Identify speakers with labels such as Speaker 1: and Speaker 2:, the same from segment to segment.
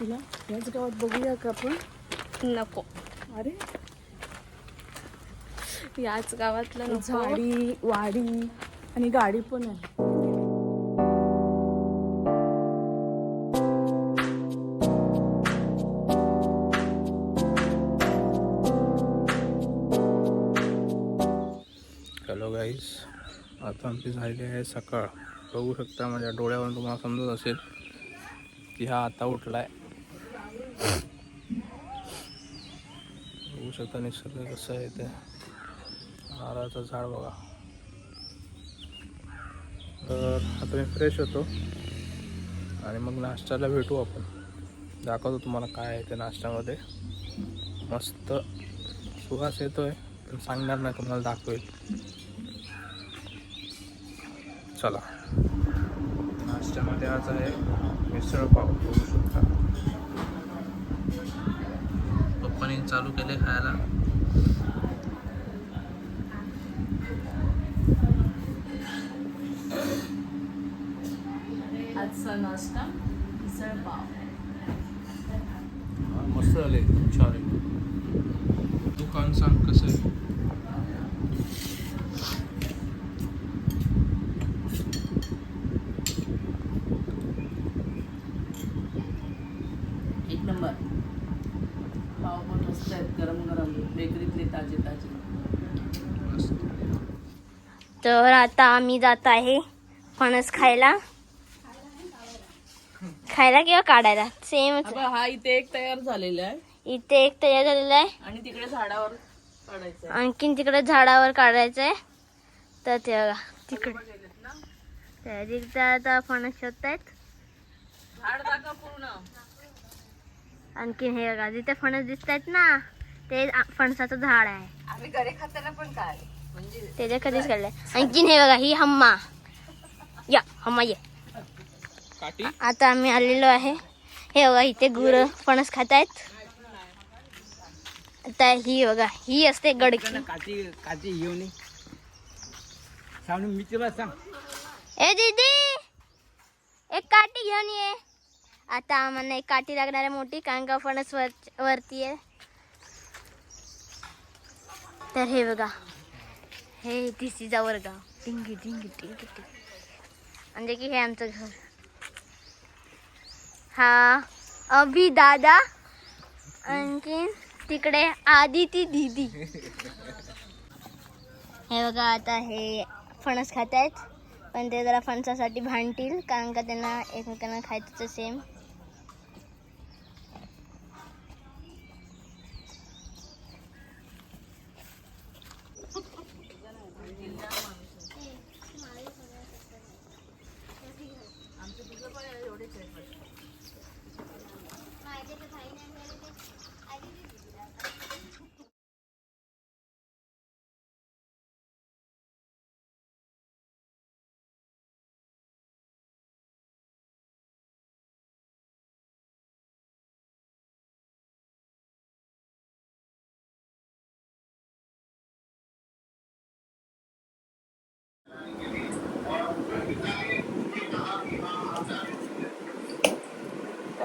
Speaker 1: तुला. याच गावात बघूया का आपण?
Speaker 2: नको.
Speaker 1: अरे.
Speaker 2: याच गावातलं नको.
Speaker 1: झाडी वाडी आणि गाडी पण आहे.
Speaker 3: हॅलो गाईस आता आमची झालेली आहे सकाळ. बघू शकता माझ्या डोळ्यावरून तुम्हाला समजत असेल की हा आता उठला आहे बघू शकता निसर्ग कसं आहे ते नारळाचं झाड बघा. तर आता मी फ्रेश होतो. आणि मग नाश्त्याला भेटू आपण. दाखवतो तुम्हाला काय आहे ते नाश्त्यामध्ये. मस्त सुहास आहे पण सांगणार नाही तुम्हाला दाखवेल. चला. नाश्त्यामध्ये आज आहे मिसळ पाव बघू शकता. पप्पाने चालू केले खायला.
Speaker 1: आजचा नाश्ता मिसळ पाव.
Speaker 3: हा, मस्त झाले छान आहे. दुकान सांग कसं आहे
Speaker 1: एक नंबर पाव पण मस्त आहेत गरम गरम बेकरीतले ताजे ताजे.
Speaker 3: मस्त
Speaker 2: तर आता आम्ही जात आहे फणस खायला. खायला किंवा काढायला? सेम
Speaker 1: हा इथे एक तयार झालेला आहे.
Speaker 2: इथे एक तयार झालेला आहे.
Speaker 1: आणि तिकडे झाडावर काढायचं
Speaker 2: आणखीन तिकडे झाडावर काढायचं आहे. तर ते बघा तिकडे. तर आता फणस शोधतायत. आणखीन हे बघा जिथे फणस दिसत आहेत ना. ते फणसाचं झाड आहे.
Speaker 1: आम्ही घरी खाताना पण काय? म्हणजे
Speaker 2: त्याच्या कधीच काढलंय आणखीन हे बघा ही हम्मा. या हम्मा ये.
Speaker 3: काठी?
Speaker 2: आता आम्ही आलेलो आहे. हे बघा इथे गुर फणस खात आहेत. आता ही बघा ही असते गडकी.
Speaker 4: सांग मी तुला सांग.
Speaker 2: ए दीदी! एक काठी घेऊन ये. आता आम्हाला एक काठी लागणार आहे मोठी कारण का फणस वर वरती आहे. तर हे बघा. हे तिसीचा वर्गाव टिंगी टिंगी टिंगी टिंगी म्हणजे की हे आमचं घर. हा. अभि दादा आणखीन तिकडे आदिती दीदी. हे बघा आता हे फणस खात आहेत पण ते जरा फणसासाठी भांडतील कारण का त्यांना एकमेकांना खायचं सेम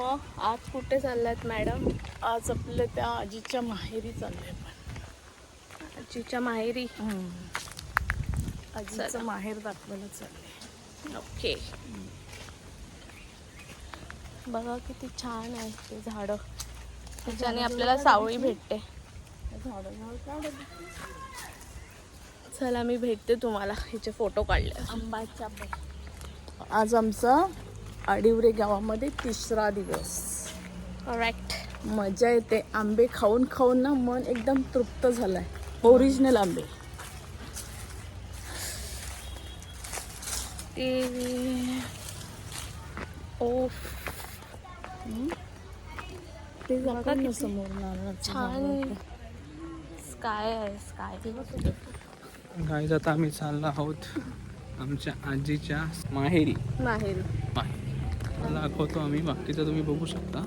Speaker 2: मग आज कुठे चाललात मॅडम?
Speaker 1: आज आपल्या त्या आजीच्या माहेरी चाललंय पण
Speaker 2: आजीच्या माहेरी?
Speaker 1: आजीचं. माहेर दाखवायला चाललंय
Speaker 2: ओके. बघा किती छान आहे ते झाडं. त्याच्याने आपल्याला सावळी भेटते. चला मी भेटते तुम्हाला. ह्याचे फोटो काढले
Speaker 1: आंबाच्या आज आमचा आडिवरे गावामध्ये तिसरा दिवस.
Speaker 2: करेक्ट
Speaker 1: मजा येते. आंबे खाऊन खाऊन ना मन एकदम तृप्त झालंय. ओरिजिनल आंबे.
Speaker 2: ओफ
Speaker 1: ते दाखव ना समोर
Speaker 5: छान स्काय आहे स्काय
Speaker 3: गाईज आता आम्ही चाललो आहोत आमच्या आजीच्या माहेरी.
Speaker 5: माहेरी.
Speaker 3: माहेरी. दाखवतो आम्ही. बाकीचं तुम्ही बघू शकता.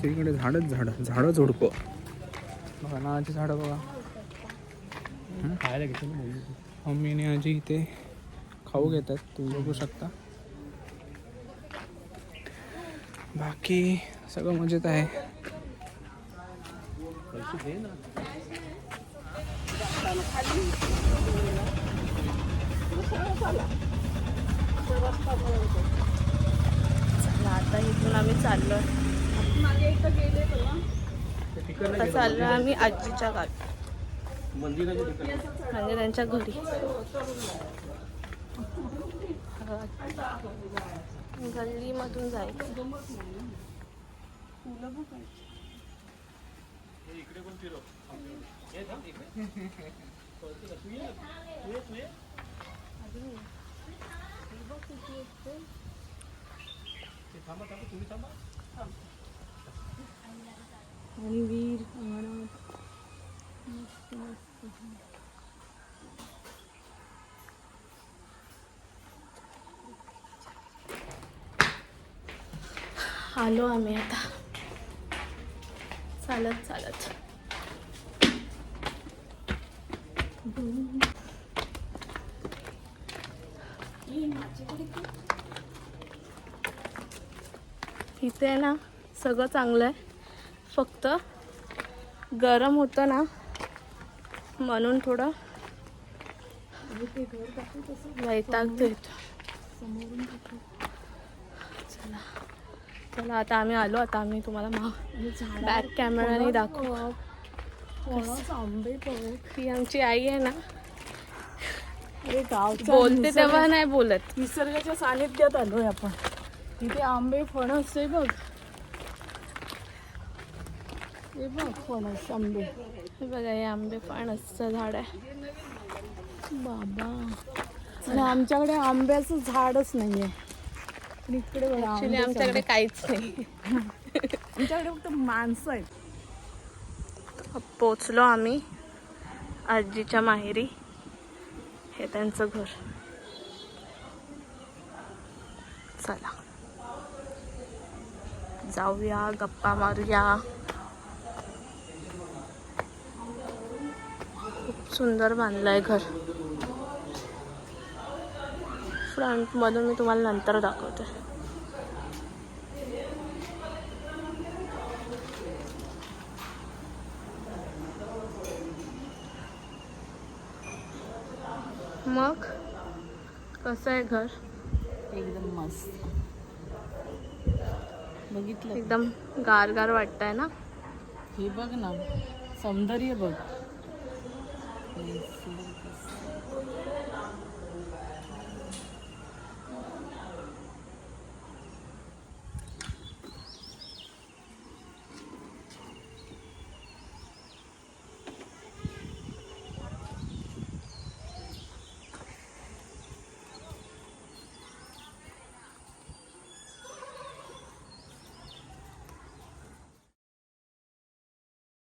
Speaker 3: सगळीकडे झाडच झाडं झाडं झुडपं. बघा नाची झाडं बघा.
Speaker 6: खायला घेतो ना
Speaker 3: मम्मी आणि आजी इथे खाऊ घेतात तुम्ही बघू शकता. बाकी सगळं मजेत आहे.
Speaker 5: चला आता इथून आम्ही चाललो. आता चाललो आम्ही आजीच्या गावी. म्हणजे त्यांच्या घरी. गल्लीमधून जायचं.
Speaker 1: आणि वीर
Speaker 5: आलो आम्ही आता. चालत चालत. इथे ना सगळं चांगलं आहे. फक्त गरम होतं ना म्हणून थोडं वैतागतो येतो चला. चला आता आम्ही आलो आता आम्ही तुम्हाला बॅक कॅमेराने दाखवू. ती आमची आई आहे ना.
Speaker 1: अरे गावचा
Speaker 5: बोलते तेव्हा नाही बोलत.
Speaker 1: निसर्गाच्या सानिध्यात आलोय आपण. इथे आंबे फणस आहे बघ. हे बघ फणस आंबे.
Speaker 5: हे बघा हे आंबे फणसचं झाड आहे.
Speaker 1: बाबा. आमच्याकडे आंब्याचं झाडच नाहीये. इकडे
Speaker 5: ऍक्च्युली आमच्याकडे काहीच नाही.
Speaker 1: आमच्याकडे फक्त माणसं आहेत.
Speaker 5: पोचलो आम्ही आजीच्या माहेरी. हे त्यांचं घर. चला. जाऊया गप्पा मारूया. खूप सुंदर बांधलंय घर. फ्रंट मधून मी तुम्हाला नंतर दाखवते. मग कसं आहे घर?
Speaker 1: एकदम मस्त. बघितलं.
Speaker 5: एकदम गार गार वाटतंय ना?
Speaker 1: हे बघ ना सौंदर्य बघ.